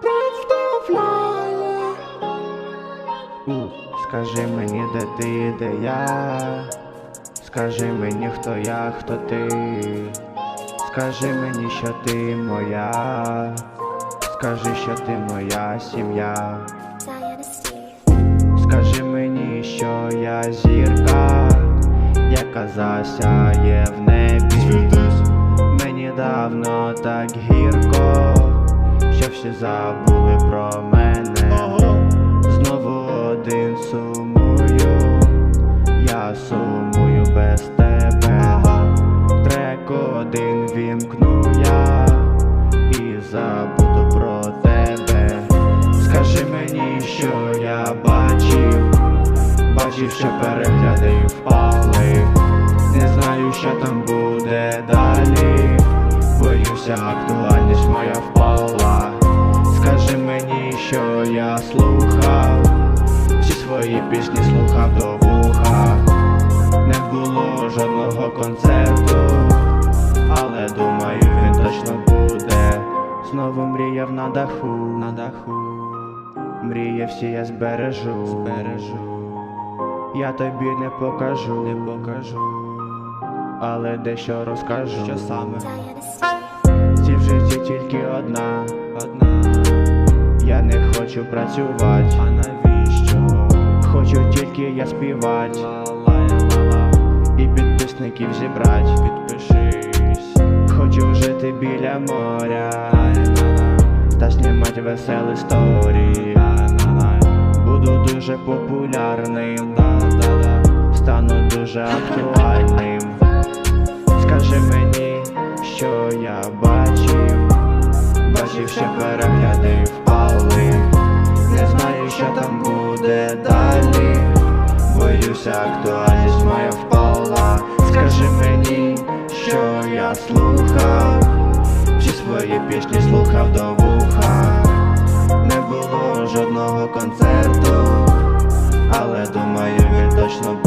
представляє. Скажи мені, де ти, де я, скажи мені, хто я, хто ти, скажи мені, що ти моя, скажи, що ти моя сім'я. Скажи мені, що я зірка, яка засяє в небі. Мені давно так гірко всі забули про мене. Знову один сумую, я сумую без тебе. Трек один вімкну я і забуду про тебе. Скажи мені, що я бачив, бачив, що перегляди впали. Не знаю, що там буде далі. Боюся, актуальність моя впала. Скажи мені, що я слухав, всі свої пісні слухав до вуха. Не було жодного концерту, але думаю, він точно буде. Знову мріяв на даху, на даху. Мрії всі я збережу, збережу. Я тобі не покажу, не покажу. Але дещо розкажу, що саме Ці в житті тільки одна, одна. Я не хочу працювати, а навіщо? Хочу тільки я співати, і підписників зібрать, підпишись. Хочу жити біля моря, та знімати веселі сторі. Буду дуже популярним, стану дуже актуальним. Скажи мені, що я бачив, бачив, що перегляди актуальність моя впала. Скажи мені, що я слухав, чи свої пісні слухав до вуха. Не було жодного концерту, але думаю, він точно.